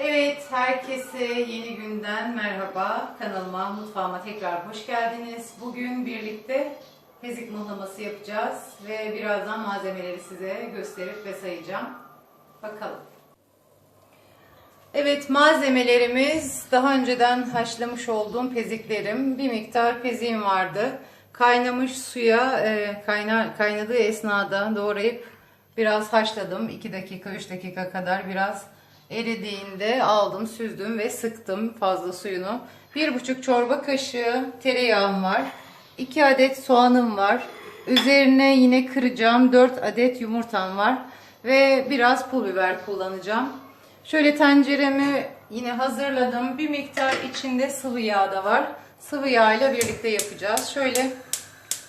Evet, herkese yeni günden merhaba. Kanalıma, mutfağıma tekrar hoş geldiniz. Bugün birlikte pezik mıhlaması yapacağız ve birazdan malzemeleri size gösterip ve sayacağım. Bakalım. Evet, malzemelerimiz daha önceden haşlamış olduğum peziklerim. Bir miktar peziğim vardı. Kaynamış suya e, kayna, kaynadığı esnada doğrayıp biraz haşladım. 2 dakika, 3 dakika kadar biraz eridiğinde aldım, süzdüm ve sıktım fazla suyunu. 1,5 çorba kaşığı tereyağım var. 2 adet soğanım var. Üzerine yine kıracağım 4 adet yumurtam var. Ve biraz pul biber kullanacağım. Şöyle tenceremi yine hazırladım. Bir miktar içinde sıvı yağ da var. Sıvı yağ ile birlikte yapacağız. Şöyle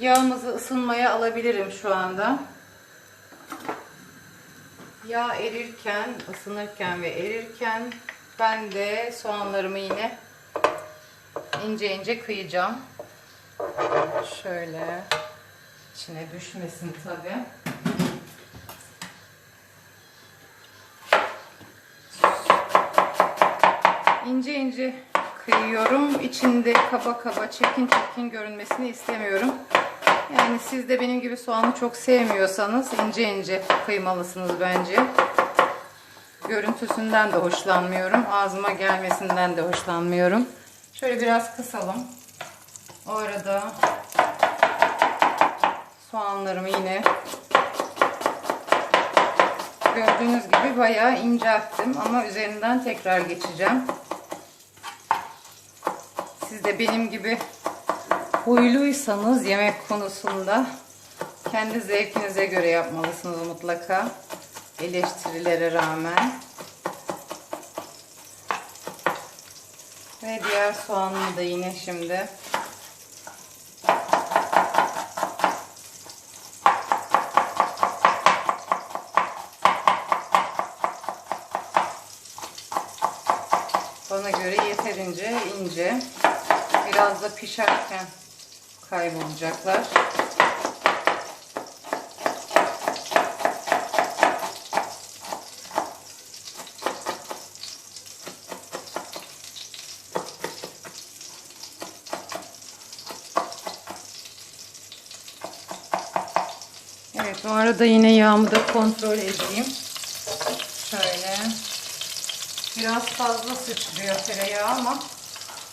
yağımızı ısınmaya alabilirim şu anda. Yağ erirken, ısınırken ve erirken ben de soğanlarımı yine ince ince kıyacağım. Şöyle içine düşmesin tabi. İnce ince kıyıyorum. İçinde kaba kaba, çekin çekin görünmesini istemiyorum. Yani siz de benim gibi soğanı çok sevmiyorsanız ince ince kıymalısınız bence. Görüntüsünden de hoşlanmıyorum. Ağzıma gelmesinden de hoşlanmıyorum. Şöyle biraz kısalım. O arada soğanlarımı yine gördüğünüz gibi bayağı incelttim ama üzerinden tekrar geçeceğim. Siz de benim gibi huyluysanız yemek konusunda kendi zevkinize göre yapmalısınız mutlaka. Eleştirilere rağmen. Ve diğer soğanımı da yine şimdi bana göre yeterince ince. Biraz da pişerken kaybolacaklar. Evet bu arada yine yağımı da kontrol edeyim. Şöyle. Biraz fazla sıçrıyor tereyağı ama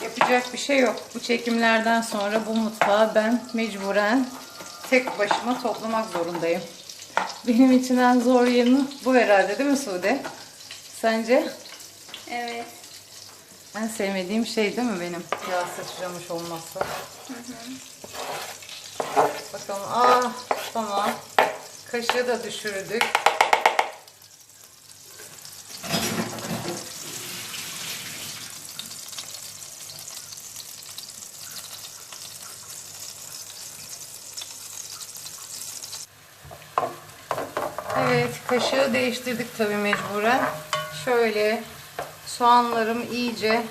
yapacak bir şey yok. Bu çekimlerden sonra bu mutfağı ben mecburen tek başıma toplamak zorundayım. Benim için en zor yanı bu herhalde değil mi Sude? Sence? Evet. En sevmediğim şey değil mi benim? Yağ sıçramış olması. Bakalım. Ah tamam. Kaşığı da düşürdük. Evet, kaşığı değiştirdik tabii mecburen. Şöyle soğanlarım iyice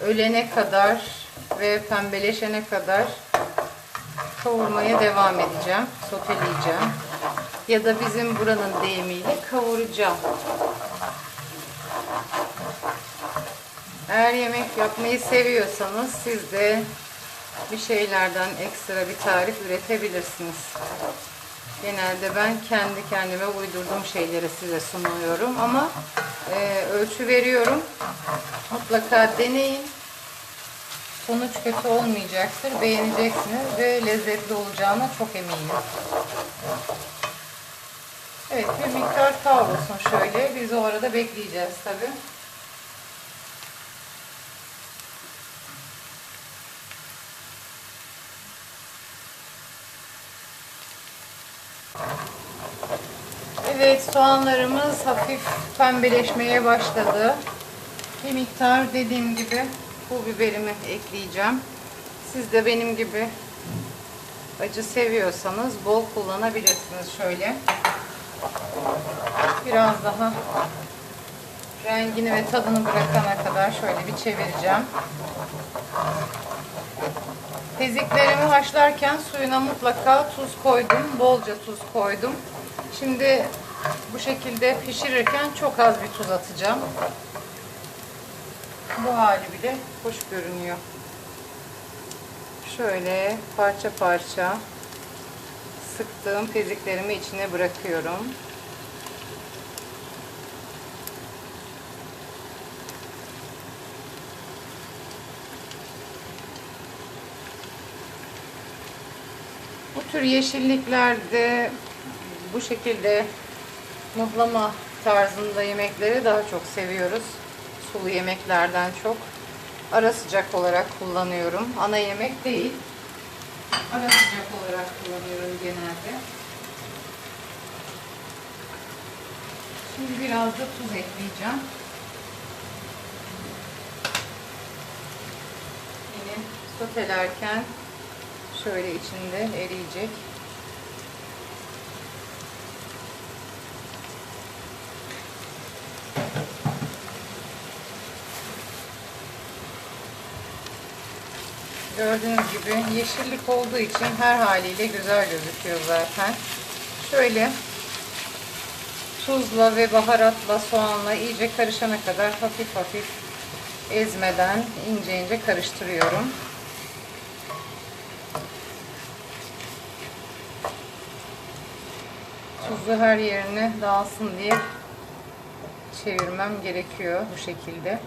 ölene kadar ve pembeleşene kadar kavurmaya devam edeceğim. Soteleyeceğim. Ya da bizim buranın deyimiyle kavuracağım. Eğer yemek yapmayı seviyorsanız siz de bir şeylerden ekstra bir tarif üretebilirsiniz. Genelde ben kendi kendime uydurduğum şeyleri size sunuyorum ama e, ölçü veriyorum. Mutlaka deneyin. Sonuç kötü olmayacaktır. Beğeneceksiniz ve lezzetli olacağına çok eminim. Evet bir miktar kavrulsun şöyle. Biz o arada bekleyeceğiz tabi. Evet soğanlarımız hafif pembeleşmeye başladı. Bir miktar dediğim gibi pul biberimi ekleyeceğim. Siz de benim gibi acı seviyorsanız bol kullanabilirsiniz şöyle. Biraz daha rengini ve tadını bırakana kadar şöyle bir çevireceğim. Peziklerimi haşlarken suyuna mutlaka tuz koydum. Bolca tuz koydum. Şimdi bu şekilde pişirirken çok az bir tuz atacağım. Bu hali bile hoş görünüyor. Şöyle parça parça sıktığım peziklerimi içine bırakıyorum. Bu tür yeşilliklerde bu şekilde mıhlama tarzında yemekleri daha çok seviyoruz. Sulu yemeklerden çok. Ara sıcak olarak kullanıyorum. Ana yemek değil. Ara sıcak olarak kullanıyorum genelde. Şimdi biraz da tuz ekleyeceğim. Yine sotelerken şöyle içinde eriyecek. Gördüğünüz gibi yeşillik olduğu için her haliyle güzel gözüküyor zaten. Şöyle tuzla ve baharatla soğanla iyice karışana kadar hafif hafif ezmeden ince ince karıştırıyorum. Tuzu her yerine dağılsın diye çevirmem gerekiyor bu şekilde.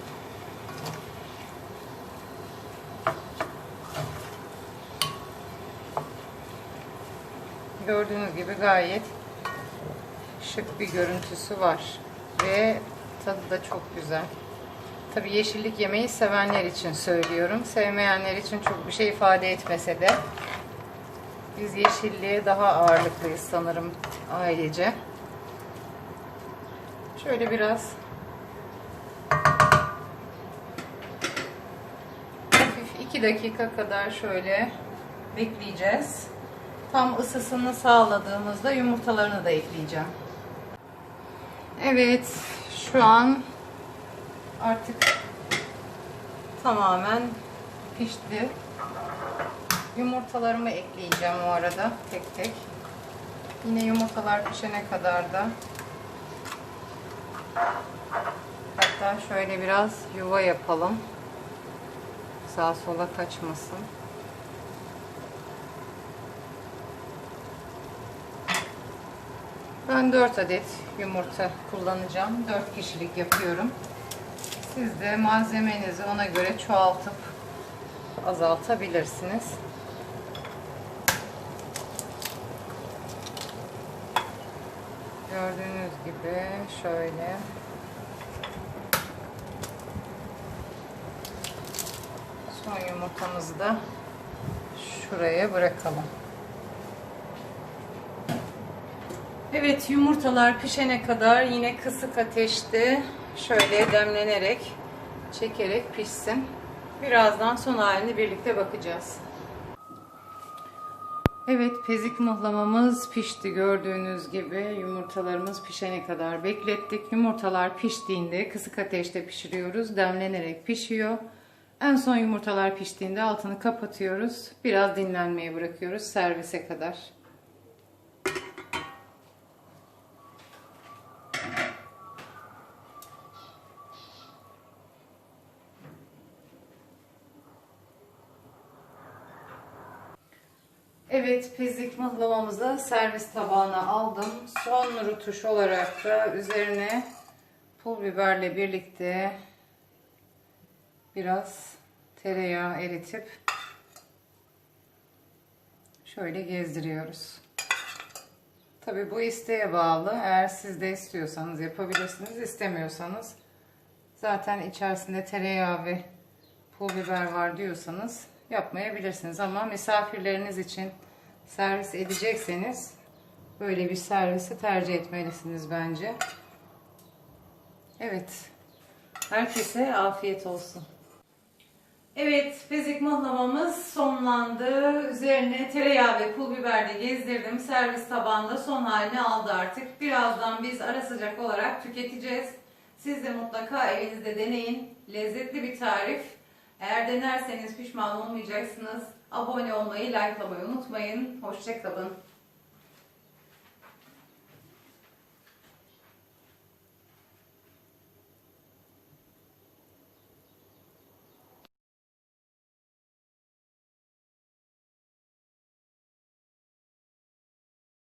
Gördüğünüz gibi gayet şık bir görüntüsü var. Ve tadı da çok güzel. Tabi yeşillik yemeği sevenler için söylüyorum. Sevmeyenler için çok bir şey ifade etmese de biz yeşilliğe daha ağırlıklıyız sanırım ailece. Şöyle biraz hafif 2 dakika kadar şöyle bekleyeceğiz. Tam ısısını sağladığımızda yumurtalarını da ekleyeceğim. Evet, şu an artık tamamen pişti. Yumurtalarımı ekleyeceğim o arada tek tek. Yine yumurtalar pişene kadar da hatta şöyle biraz yuva yapalım. Sağa sola kaçmasın. Ben 4 adet yumurta kullanacağım. 4 kişilik yapıyorum. Siz de malzemenizi ona göre çoğaltıp azaltabilirsiniz. Gördüğünüz gibi şöyle son yumurtamızı da şuraya bırakalım. Evet yumurtalar pişene kadar yine kısık ateşte şöyle demlenerek çekerek pişsin. Birazdan son halini birlikte bakacağız. Evet pezik mıhlamamız pişti gördüğünüz gibi yumurtalarımız pişene kadar beklettik. Yumurtalar piştiğinde kısık ateşte pişiriyoruz. Demlenerek pişiyor. En son yumurtalar piştiğinde altını kapatıyoruz. Biraz dinlenmeye bırakıyoruz servise kadar. Evet, pezik mıhlamamızı servis tabağına aldım. Son rutuş olarak da üzerine pul biberle birlikte biraz tereyağı eritip şöyle gezdiriyoruz. Tabi bu isteğe bağlı. Eğer siz de istiyorsanız yapabilirsiniz. İstemiyorsanız zaten içerisinde tereyağı ve pul biber var diyorsanız yapmayabilirsiniz. Ama misafirleriniz için servis edecekseniz böyle bir servisi tercih etmelisiniz bence. Evet. Herkese afiyet olsun. Evet, bezik mıhlamamız sonlandı. Üzerine tereyağı ve pul biber de gezdirdim. Servis tabağında son halini aldı artık. Birazdan biz ara sıcak olarak tüketeceğiz. Siz de mutlaka evinizde deneyin. Lezzetli bir tarif. Eğer denerseniz pişman olmayacaksınız. Abone olmayı, likelamayı unutmayın. Hoşçakalın.